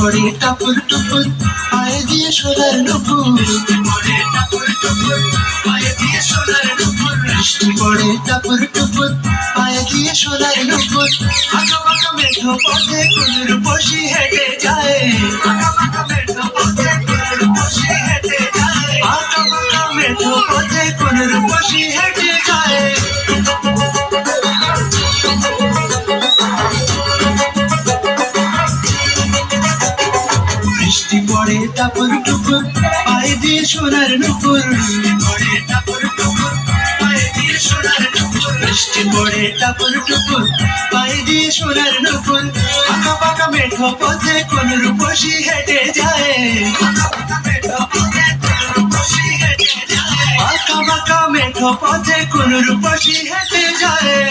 টাপুর টুপুর পায়ে দিয়ে সোনার নুপুর। পড়ে টাপুর টুপুর পায়ে দিয়ে সোনার নুপুর। বৃষ্টি পড়ে টাপুর টুপুর পায়ে দিয়ে সোনার নুপুর। আঁকা বাঁকা মেঠো পথে কুনুর বসি হেঁটে যায়। আঁকা বাঁকা মেঠো পথে কুনুর বসি হেঁটে যায়। আঁকা বাঁকা মেঠো পথে কোনের বসি হেঁটে পড়ে টাপুর টুপুর পায়ে দিয়ে সোনার নুপুর। পড়ে টাপুর টুপুর পায়ে দিয়ে সোনার নুপুর বৃষ্টি পড়ে টাপুর টুপুর পায়ে দিয়ে সোনার নুপুর। আঁকা বাঁকা মেঠো পথে কোনের বসি হেঁটে যায়। আঁকা বাঁকা মেঠো পথে কুনুর বসি হেঁটে যায়।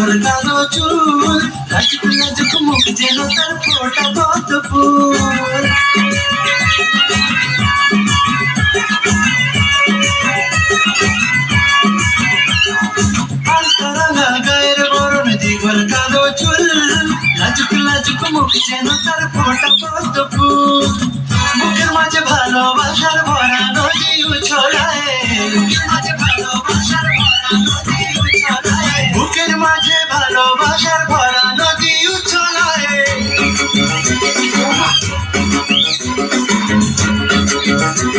দীঘর কালো চুল লাজুক লাজুক মুখ যেন তার ফোটা কত ফুল লাজুক লাজুক মুখ যেন তার ফোটা কত ফুল মুখের মাঝে ভালোবাসার ভরা নদী উছড়ায় বুকের মাঝে